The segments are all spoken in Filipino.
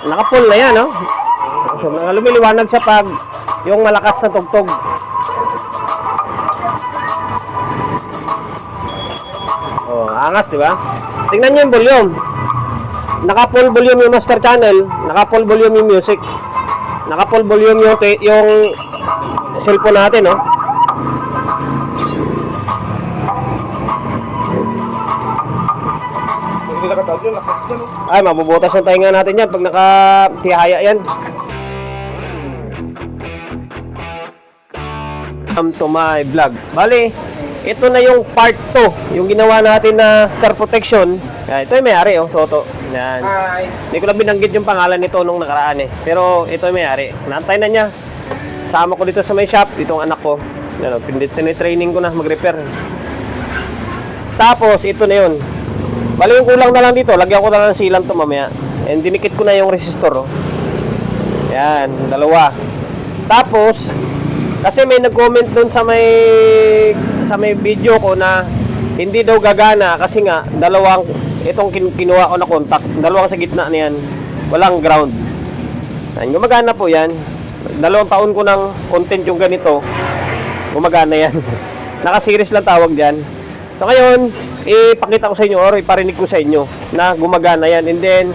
Naka-full na yan, no? So, lumiliwanag siya pag yung malakas na tugtog. Oh, angas, di ba? Tingnan niyo yung volume. Naka-full volume yung master channel, naka-full volume yung music. Naka-full volume yung yung cellphone natin, no? Ay, mabubutas yung tainga natin yan pag nakatihaya yan. Welcome to my vlog. Bali, ito na yung part 2, yung ginawa natin na car protection. Ah, ito yung may-ari, oh, Soto. Yan. Hi. Hindi ko lang binanggit yung pangalan nito nung nakaraan eh. Pero ito yung may-ari. Nantay na niya. Sama ko dito sa may shop, itong anak ko. Yan, oh, pinit- training ko na mag-repair. Tapos, ito na yun. Bali yung kulang na lang dito, lagyan ko na lang ng silang to mamaya. And dinikit ko na yung resistor. Oh. Yan, dalawa. Tapos, kasi may nag-comment doon sa may sa may video ko na hindi daw gagana kasi nga dalawang itong kin- kinuha ko na contact, dalawang sa gitna niyan, walang ground. Yan, gumagana po yan. Dalawang taon ko ng content yung ganito, gumagana yan. Naka-series lang tawag diyan. So ngayon, ipakita ko sa inyo or iparinig ko sa inyo na gumagana yan. And then,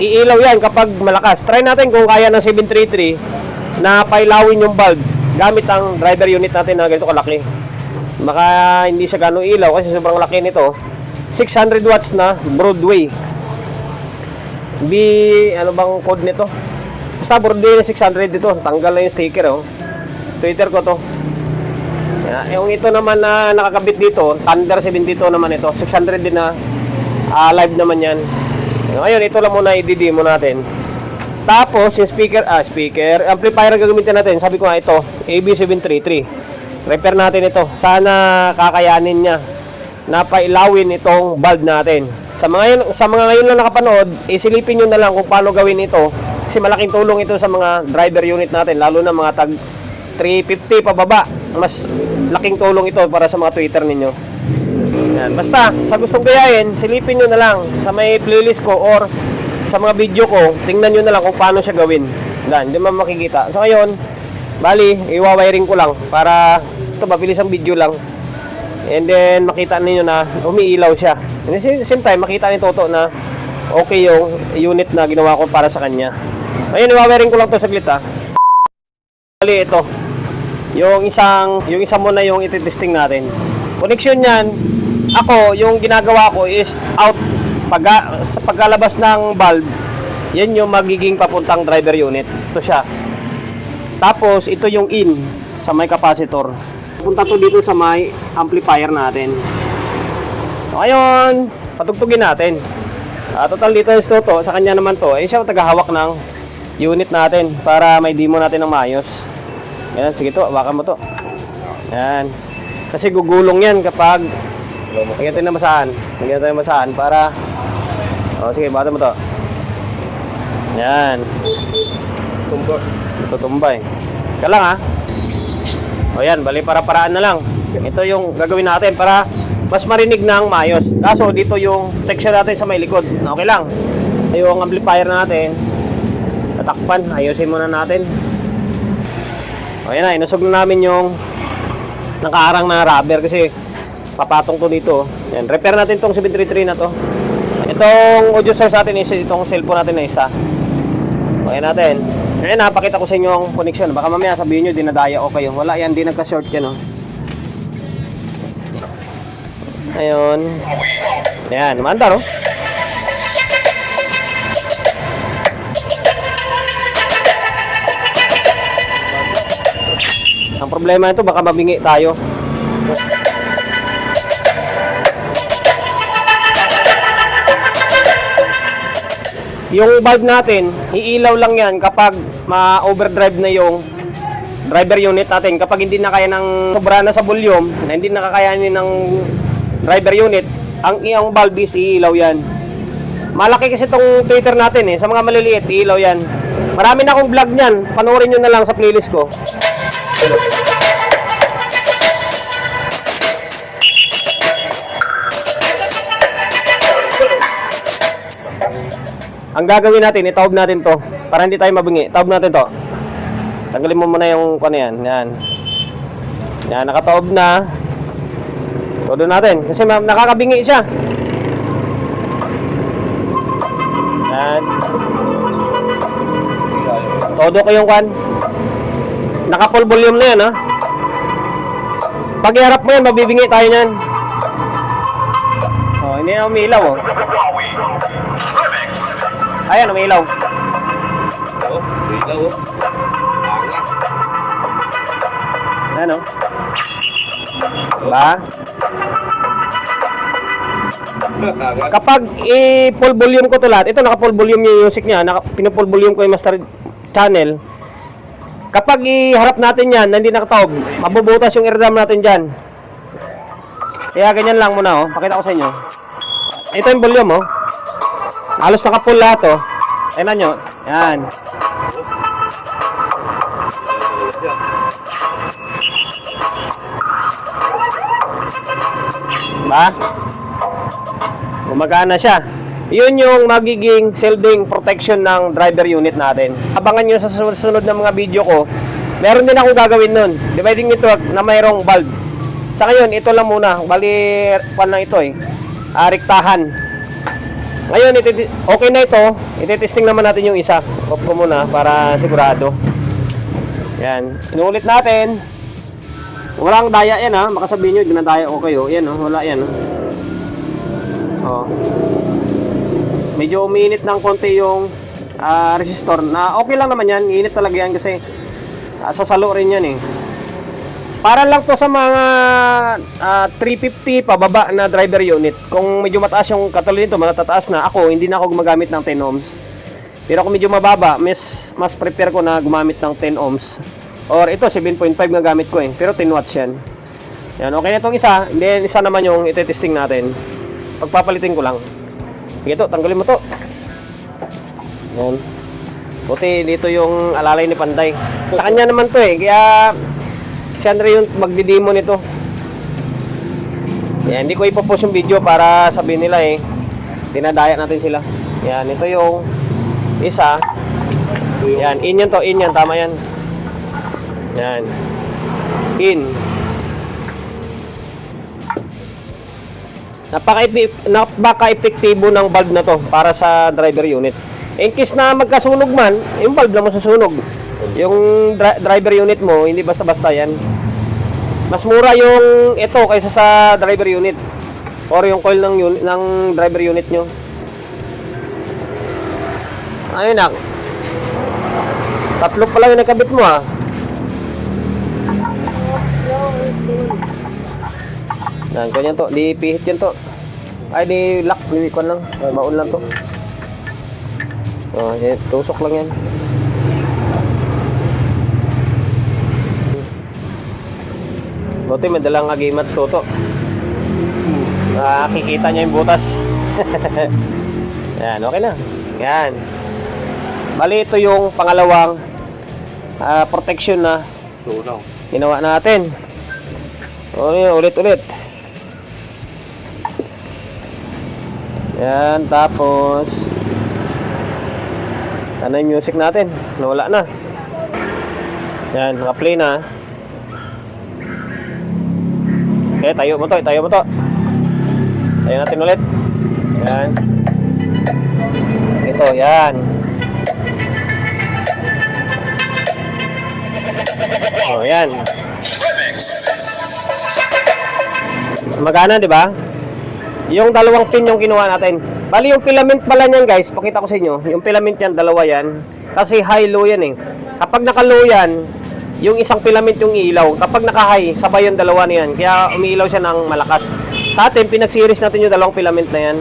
iilaw yan kapag malakas. Try natin kung kaya ng 733 na pailawin yung bulb gamit ang driver unit natin na ganito kalaki. Baka hindi siya gano'ng ilaw kasi sobrang laki nito. 600 watts na Broadway. B, ano bang code nito? Basta Broadway na 600 dito. Tanggal na yung sticker oh. Twitter ko to. Yeah, yung ito naman na nakakabit dito, Thunder 72 naman ito. 600 din na ah, live naman yan. Ngayon, ito lang muna i-demo natin. Tapos, yung speaker, ah, speaker, amplifier ang gagamitin natin. Sabi ko nga ito, AB733. Repair natin ito. Sana kakayanin niya na pailawin itong bulb natin. Sa mga yun, sa mga ngayon lang nakapanood, isilipin niyo na lang kung paano gawin ito. Kasi malaking tulong ito sa mga driver unit natin, lalo na mga tag 350 pababa. Mas laking tulong ito para sa mga Twitter ninyo. Yan. Basta, sa gustong gayahin, silipin nyo na lang sa may playlist ko or sa mga video ko, tingnan nyo na lang kung paano siya gawin. Yan, hindi man makikita. So, ngayon, bali, iwawiring ko lang para ito, mabilis ang video lang. And then, makita ninyo na umiilaw siya. And at the same time, makita ni Toto na okay yung unit na ginawa ko para sa kanya. Ngayon, iwawiring ko lang to saglit ha. Bali, ito. Yung isang, yung isa muna yung ititesting natin. Connection niyan, ako, yung ginagawa ko is out pag sa pagkalabas ng bulb, yan yung magiging papuntang driver unit. Ito siya. Tapos, ito yung in sa may capacitor. Punta to dito sa may amplifier natin. So, ngayon, patugtugin natin. Ah, total dito is to, sa kanya naman to. Eh, siya tagahawak ng unit natin para may demo natin ng maayos. Yan, sige to, hawakan mo to. Yan. Kasi gugulong yan kapag Lagyan tayo ng masahan. Lagyan tayo masahan para O sige, bata mo to. Yan. Tumbo. Tutumbay. Ka lang ha. O yan, bali para paraan na lang. Ito yung gagawin natin para mas marinig ng maayos. Kaso dito yung texture natin sa may likod. Okay lang. Yung amplifier natin. Tatakpan. Ayusin muna natin. O yan na, inusog na namin yung nakaarang na rubber kasi papatong to dito. Yan, repair natin tong 733 na to. Itong audio source natin is itong cellphone natin na isa. Okay natin. Ngayon, napakita ko sa inyo ang connection. Baka mamaya sabihin nyo, dinadaya ko kayo. Wala yan, di nagka-short yan, oh. Ayun. Ayan, umandar, oh. Ang problema nito, baka mabingi tayo. Yung bulb natin, iilaw lang yan kapag ma-overdrive na yung driver unit natin. Kapag hindi na kaya ng sobra na sa volume, na hindi nakakayanin ng driver unit, ang iyong bulb is iilaw yan. Malaki kasi itong Twitter natin eh. Sa mga maliliit, iilaw yan. Marami na akong vlog niyan. Panoorin nyo na lang sa playlist ko. Ang gagawin natin, itaob natin to. Para hindi tayo mabingi. Taob natin to. Tanggalin mo muna yung kano yan. Yan. Yan, nakataob na. Todo natin. Kasi nakakabingi siya. Yan. Todo ko yung kwan. Naka full volume na yan ha. Pag iharap mo yan, mabibingi tayo niyan. Oh, hindi na umilaw oh. Ayan, umilaw. Oh, ilaw oh. Ayan oh. Diba? Kapag i-full volume ko to lahat, ito naka full volume yung music niya, naka pinu-full volume ko yung master channel. Kapag iharap natin yan, na hindi nakataob, mabubutas yung eardrum natin dyan. Kaya ganyan lang muna oh, pakita ko sa inyo. Ito yung volume oh. Halos naka-full lahat oh. Tingnan nyo, yan. Diba? Gumagana siya. Yun yung magiging shielding protection ng driver unit natin. Abangan nyo sa susunod na mga video ko. Meron din ako gagawin nun. Dividing network na mayroong valve. Sa ngayon, ito lang muna. Bali, pan lang ito eh. Ah, rektahan. Ngayon, okay na ito. Ititesting naman natin yung isa. Off ko muna para sigurado. Yan. Inuulit natin. Walang daya yan ha. Baka sabihin nyo, dinadaya ko kayo. Yan oh, wala yan oh. Oh. Medyo uminit ng konti yung ah, resistor na okay lang naman yan. Init talaga yan kasi ah, sasalo rin yan eh. Para lang to sa mga ah, 350 pababa na driver unit. Kung medyo mataas yung katulad nito, matataas na. Ako, hindi na ako gumagamit ng 10 ohms. Pero kung medyo mababa, mas, mas prepare ko na gumamit ng 10 ohms. Or ito, 7.5 na gamit ko eh. Pero 10 watts yan. Yan, okay na itong isa. Then, isa naman yung itetesting natin. Pagpapalitin ko lang. Sige to, tanggalin mo to. Yan. Buti dito yung alalay ni Panday. Sa kanya naman to eh. Kaya, siya na rin yung magdidemo nito. Yan, hindi ko ipopost yung video para sabihin nila eh. Dinadaya natin sila. Yan, ito yung isa. Yan, in yan to, in yan, tama yan. Yan. In. Napaka-epektibo ng valve na to para sa driver unit. In case na magkasunog man, yung valve lang masusunog. Yung dri- driver unit mo, hindi basta-basta yan. Mas mura yung ito kaysa sa driver unit or yung coil ng unit, ng driver unit nyo. Ayun na. Tatlo pa lang yung nakabit mo ah. Yan, ganyan to. Di pihit yan to. Ay, di lock. Di kwan lang. Ay, maun lang to. Oh, yan. Tusok lang yan. Buti may dalang agimats to to. Nakikita niya yung butas. yan, okay na. Yan. Bali, ito yung pangalawang ah, protection na ginawa natin. Ulit-ulit. Yan, tapos ano yung music natin? Nawala na. Yan, naka-play na. Okay, tayo mo to, tayo mo to. Tayo natin ulit. Yan. Ito, yan. Oh, yan. Magana, di ba? Yung dalawang pin yung kinuha natin. Bali yung filament pala niyan guys, pakita ko sa inyo. Yung filament yan, dalawa yan. Kasi high-low yan eh. Kapag naka-low yan, yung isang filament yung ilaw. Kapag naka-high, sabay yung dalawa na yan. Kaya umiilaw siya ng malakas. Sa atin, pinag-series natin yung dalawang filament na yan.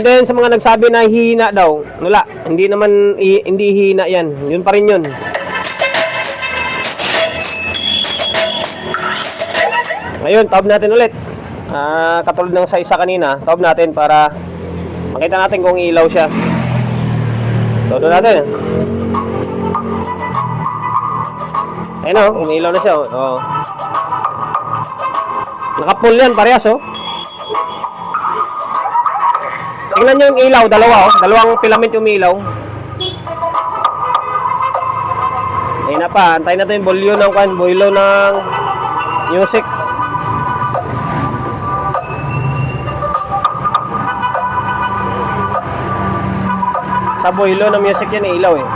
And then sa mga nagsabi na hihina daw, wala, hindi naman hindi hihina 'yan. Yun pa rin 'yun. Ngayon, tab natin ulit. Ah, katulad ng sa isa kanina, tab natin para makita natin kung ilaw siya. Todo natin. Ayun oh, umiilaw na siya. Oh. Naka-full yan, parehas, oh. Tingnan nyo yung ilaw, dalawa, oh. Dalawang filament yung ilaw. Ayun na pa, antayin natin yung bolyo ng kan, bolyo ng music. Sa boilo ng music yan, ilaw eh.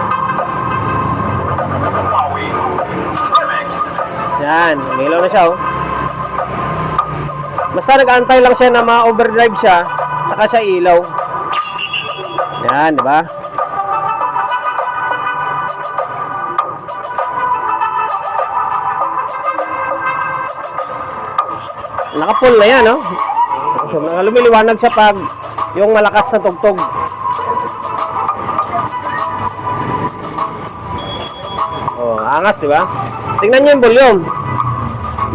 Yan, may ilaw na siya oh. Basta nag-antay lang siya na ma-overdrive siya, saka siya ilaw. Yan, di ba? Naka-full na yan, no? So, naka- lumiliwanag siya pag yung malakas na tugtog. Oh, angas, di ba? Tingnan niyo yung volume.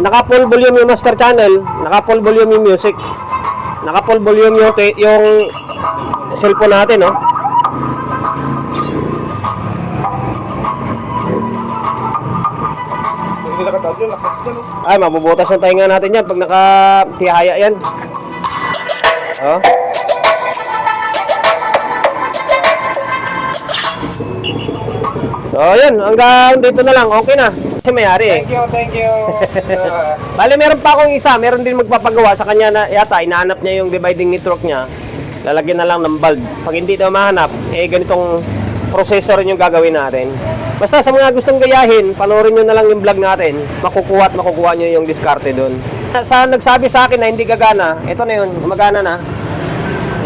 Naka-full volume yung master channel, naka-full volume yung music. Naka-full volume yung yung cellphone natin, no? Yun. Ay, mabubutas ang tainga natin yan pag naka-tihaya yan. Oh. So, yun. Hanggang dito na lang. Okay na. Kasi mayari eh. Thank you, thank you. Bale, meron pa akong isa. Meron din magpapagawa sa kanya na yata, inahanap niya yung dividing network niya. Lalagyan na lang ng bulb. Pag hindi daw mahanap, eh ganitong processor yung gagawin natin. Basta sa mga gustong gayahin, panoorin nyo na lang yung vlog natin. Makukuha at makukuha nyo yung diskarte doon. Sa nagsabi sa akin na hindi gagana, ito na yun, gumagana na.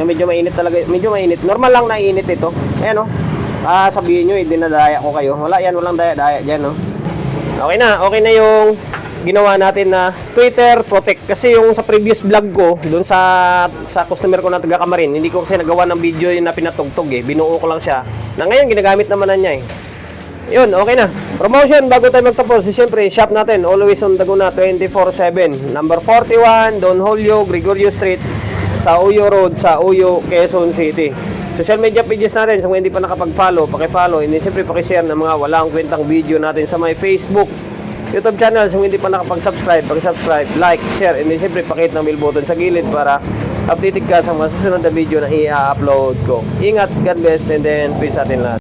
Yung medyo mainit talaga, medyo mainit. Normal lang na init ito. Ayan o. Ah, sabihin nyo, eh, dinadaya ko kayo. Wala yan, walang daya-daya dyan, no? Okay na, okay na yung ginawa natin na Twitter Protect. Kasi yung sa previous vlog ko, doon sa sa customer ko na taga Kamarin, hindi ko kasi nagawa ng video yung na pinatugtog eh. Binuo ko lang siya. Na ngayon, ginagamit naman na niya eh. Yun, okay na. Promotion, bago tayo magtapos, siyempre, shop natin, always on Daguna 24-7. Number 41, Don Julio, Gregorio Street, sa Uyo Road, sa Uyo, Quezon City. Social media pages natin, sa mga hindi pa nakapag-follow, paki-follow, hindi siyempre paki-share ng mga walang kwentang video natin sa my Facebook, YouTube channel, sa mga hindi pa nakapag-subscribe, paki-subscribe, like, share, and siyempre pakit ng bell button sa gilid para updated ka sa mga susunod na video na i-upload ko. Ingat, God bless, and then peace sa atin lahat.